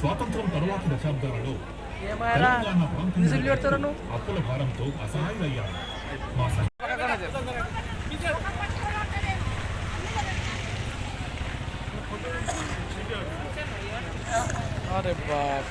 స్వాతంత్రం తరువాత దశాబ్దాలలో తెలంగాణ ప్రాంతంలో అప్పుల భారంతో అసహాయులయ్యారు. మా अरे बाप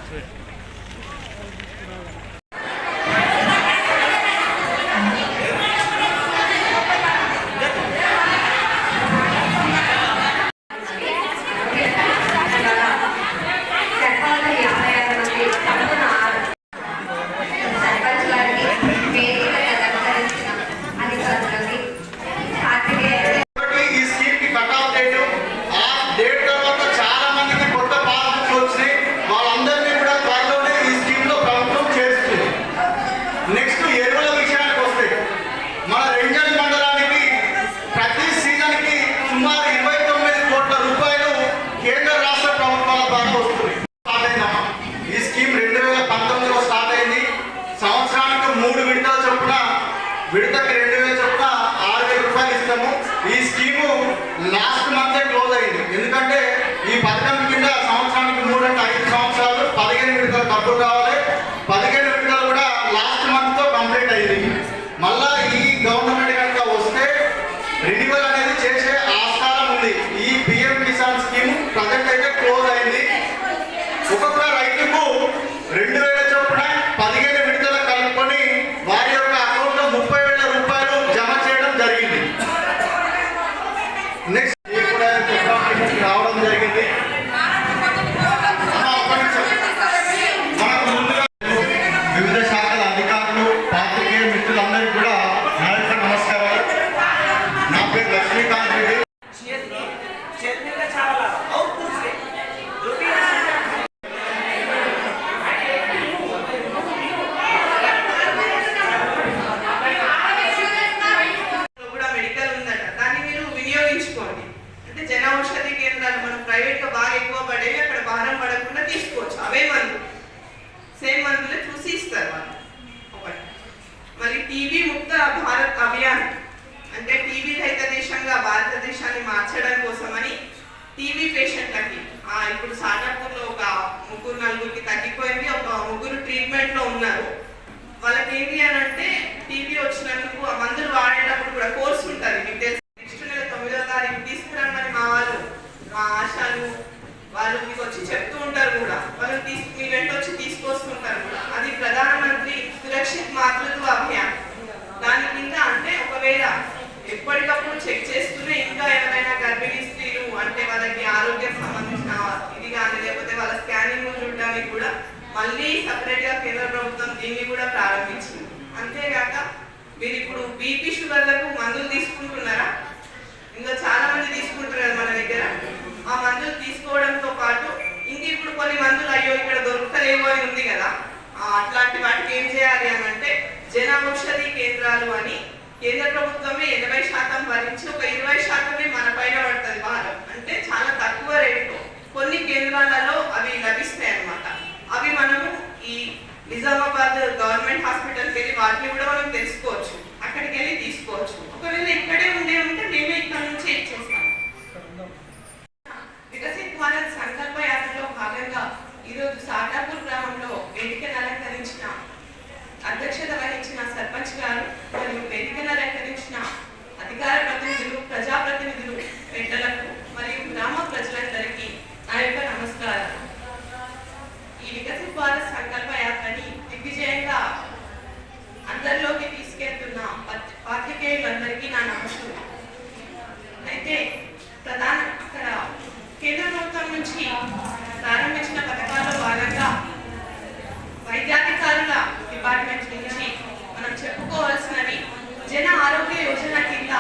এতটা పేషెంట్లకి ఇప్పుడు సాజాపూర్లో ఒక ముగ్గురు నలుగురికి తగ్గిపోయింది. ఒక ముగ్గురు ట్రీట్మెంట్లో ఉన్నారు. వాళ్ళకి ఏంటి అని అంటే టీవీ వచ్చినందుకు మందులు వాడేటప్పుడు కూడా కోర్స్ ఉంటుంది. దీన్ని కూడా ప్రారంభించింది. అంతేగాక మీరు ఇప్పుడు బీపీ షుగర్లకు మందులు తీసుకుంటున్నారా? ఇంకా చాలా మంది తీసుకుంటున్నారు మన దగ్గర. ఆ మందులు తీసుకోవడంతో పాటు ఇంక ఇప్పుడు కొన్ని మందులు అయ్యో ఇక్కడ దొరుకుతలేవు అని ఉంది కదా. అట్లాంటి వాటికి ఏం చేయాలి అని అంటే జన ఔషధి కేంద్రాలు అని కేంద్ర ప్రభుత్వమే ఎనభై శాతం భరించి ఒక ఇరవై శాతమే మన పైన పడుతుంది భారం. అంటే చాలా తక్కువ రేటుతో కొన్ని కేంద్రాలలో అవి లభిస్తాయి అన్నమాట అవి మనము ఈ నిజామాబాద్ గవర్నమెంట్ హాస్పిటల్కి వెళ్ళి వాటిని కూడా మనం తెలుసుకోవాలి అందరికీ నా నమస్కారం. అయితే ప్రధాన కేంద్ర ప్రభుత్వం నుంచి ప్రారంభించిన పథకాల్లో భాగంగా వైద్యాధికారుల డిపార్ట్మెంట్ నుంచి మనం చెప్పుకోవాల్సినవి జన ఆరోగ్య యోజన కింద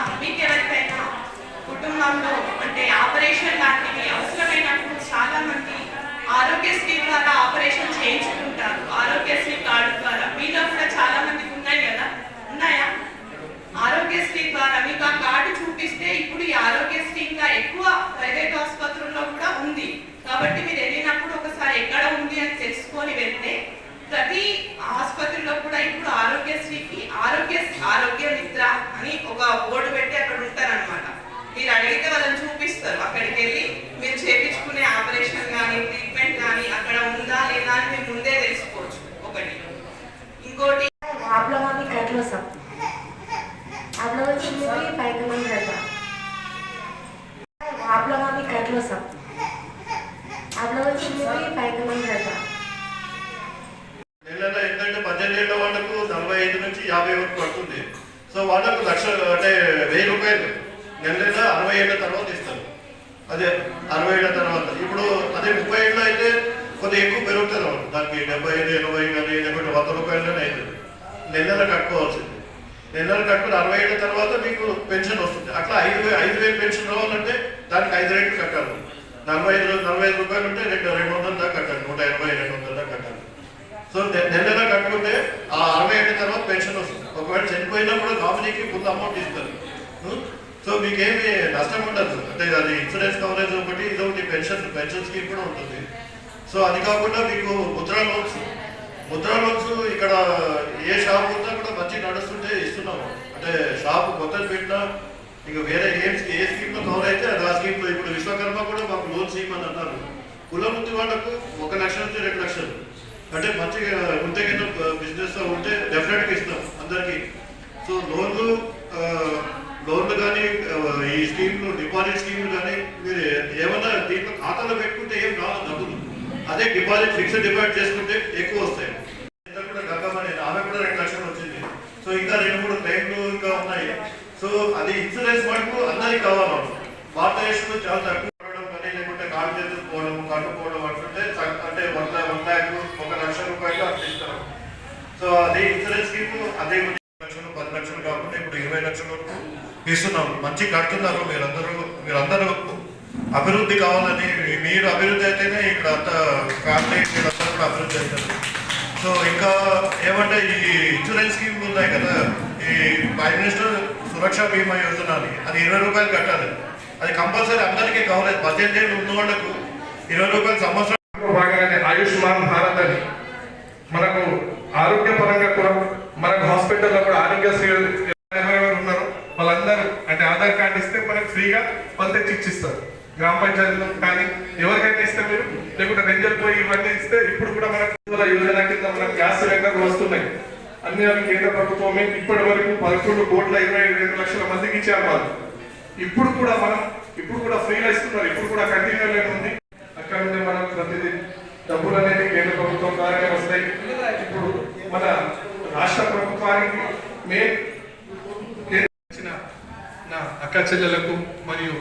ப்ளவுஸ் ఏంటంటే పద్దెనిమిది ఏళ్ళ వాళ్ళకు నలభై ఐదు నుంచి యాభై వరకు పడుతుంది. సో వాళ్ళకు లక్ష అంటే వెయ్యి రూపాయలు నెల అరవై ఏళ్ళ తర్వాత ఇస్తారు. అదే అరవై ఏళ్ళ తర్వాత. ఇప్పుడు అదే ముప్పై ఏళ్ళు అయితే కొద్దిగా ఎక్కువ పెరుగుతుంది దానికి డెబ్బై ఐదు ఎనభై కానీ లేకుంటే వంద రూపాయలనే అవుతుంది. నెల కట్టుకోవాల్సింది. నెల కట్టుకుని అరవై ఏళ్ళ తర్వాత మీకు పెన్షన్ వస్తుంది. అట్లా ఐదు వేలు ఐదు వేలు పెన్షన్ రావాలంటే దానికి ఐదు రేట్లు కట్టాలి. నలభై ఐదు నలభై ఐదు రూపాయలు ఉంటే రెండు రెండు వందల దాకా కట్టాలి. నూట ఎనభై రెండు వందల దాకా కట్టాలి. సో నెల నెల కట్టుకుంటే ఆ అరవై ఏళ్ళ తర్వాత పెన్షన్ వస్తుంది. ఒకవేళ చనిపోయినా కూడా నామినీకి ఫుల్ అమౌంట్ ఇస్తారు. సో మీకేమి నష్టం ఉండదు. అంటే అది ఇన్సూరెన్స్ కవరేజ్ ఒకటి ఇది ఒకటి పెన్షన్ పెన్షన్ స్కీమ్ కూడా ఉంటుంది. సో అది కాకుండా మీకు ముద్రా లోన్స్ ముద్రా లోన్స్ ఇక్కడ ఏ షాప్ ఉందా కూడా మంచి నడుస్తుంటే ఇస్తున్నాము. అంటే షాప్ కొత్తది పెట్టినా ఇంకా వేరే ఏ ఏ స్కీమ్లో కవర్ అయితే అది ఆ స్కీమ్లో ఇప్పుడు విశ్వకర్మ కూడా మాకు లోన్స్ ఇవ్వమని అన్నారు. కుల వృత్తి వాళ్ళకు ఒక లక్ష నుంచి రెండు లక్షలు. అంటే మంచిగా ఉంటే కింద బిజినెస్ ఉంటే డెఫినెట్గా ఇస్తాం అందరికీ. సో లోన్లు లోన్లు కానీ ఈ స్కీమ్లు డిపాజిట్ స్కీమ్లు కానీ మీరు ఏమన్నా దీంట్లో ఖాతాలో పెట్టుకుంటే ఏం రాదు డబ్బులు. అదే డిపాజిట్ ఫిక్స్డ్ డిపాజిట్ చేసుకుంటే ఎక్కువ వస్తాయి. ఇంత కూడా గగ్గమని ఆమె కూడా రెండు లక్షలు వచ్చింది. సో ఇంకా రెండు మూడు క్లెయిమ్లు ఇంకా ఉన్నాయి. సో అది ఇన్సూరెన్స్ మటుకు అందరికి కావాలి భారతదేశంలో చాలా తక్కువ పడడం కానీ లేకుంటే కాళ్ళు చేతులు పోవడం కళ్ళు పోవడం అంటుంటే సగ- అంటే వన్ వన్ ల్యాక్ ఒక లక్ష రూపాయలు అట్లా ఇస్తారు. సో అదే ఇన్సూరెన్స్ స్కీమ్ అదే లక్షలు పది లక్షలు కాకుండా ఇప్పుడు ఇరవై లక్షల వరకు ఇస్తున్నాం మంచి కడుతున్నారు మీరందరూ మీరందరూ అభివృద్ధి కావాలని మీరు అభివృద్ధి అయితేనే ఇక్కడ అంత ఫ్యామిలీ మీరందరూ కూడా అభివృద్ధి అవుతారు. సో ఇంకా ఏమంటే ఈ ఇన్సూరెన్స్ స్కీమ్ ఉన్నాయి కదా ఈ ప్రైమ్ మినిస్టర్ సురక్ష బీమా యోజన అని అది ఇరవై రూపాయలు కట్టాలి. అది కంపల్సరీ అందరికీ కావాలి. పద్దెనిమిది ఏళ్ళు ఉన్న వాళ్ళకు ఇరవై రూపాయలు సంవత్సరం భాగంగానే ఆయుష్మాన్ భారత్ అని. మనకు ఆరోగ్యపరంగా కూడా మనకు హాస్పిటల్లో కూడా ఆరోగ్యశ్రీ ఉన్నారు వాళ్ళందరూ అంటే ఆధార్ కార్డు ఇస్తే మనకు ఫ్రీగా వాళ్ళు తెచ్చి ఇచ్చిస్తారు గ్రామ పంచాయతీలో కానీ ఎవరికైనా ఇస్తే మీరు? లేకుంటే రెంజల్ పోయి ఇవన్నీ ఇస్తే ఇప్పుడు కూడా మనకు యోజన కింద మనకు గ్యాస్ సిలిండర్లు వస్తున్నాయి. అన్ని అవి కేంద్ర ప్రభుత్వమే ఇప్పటి వరకు పదకొండు కోట్ల ఇరవై ఐదు లక్షల మందికి ఇచ్చారు వాళ్ళు. ఇప్పుడు కూడా మనం ఇప్పుడు కూడా ఫ్రీగా ఇస్తున్నారు. ఇప్పుడు కూడా కంటిన్యూ ఉంది. అక్కడ నుండి మనం ప్రతిదీ డబ్బులు అనేది కేంద్ర ప్రభుత్వం ద్వారానే వస్తాయి. ఇప్పుడు మన రాష్ట్ర ప్రభుత్వానికి మే నా అక్క చెల్లెలకు మరియు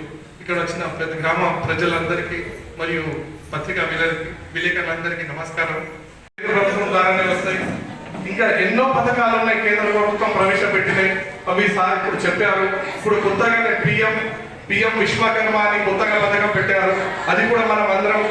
ఇక్కడ వచ్చిన ప్రతి గ్రామ ప్రజలందరికీ మరియు పత్రికా విలే విలేకరులందరికీ నమస్కారం. ప్రభుత్వం ద్వారానే వస్తాయి. ఇంకా ఎన్నో పథకాలు ఉన్నాయి కేంద్ర ప్రభుత్వం ప్రవేశపెట్టినాయి అవి సార్ ఇప్పుడు చెప్పారు. ఇప్పుడు కొత్తగానే పిఎం పిఎం విశ్వకర్మ అని కొత్తగా పథకం పెట్టారు. అది కూడా మనం అందరం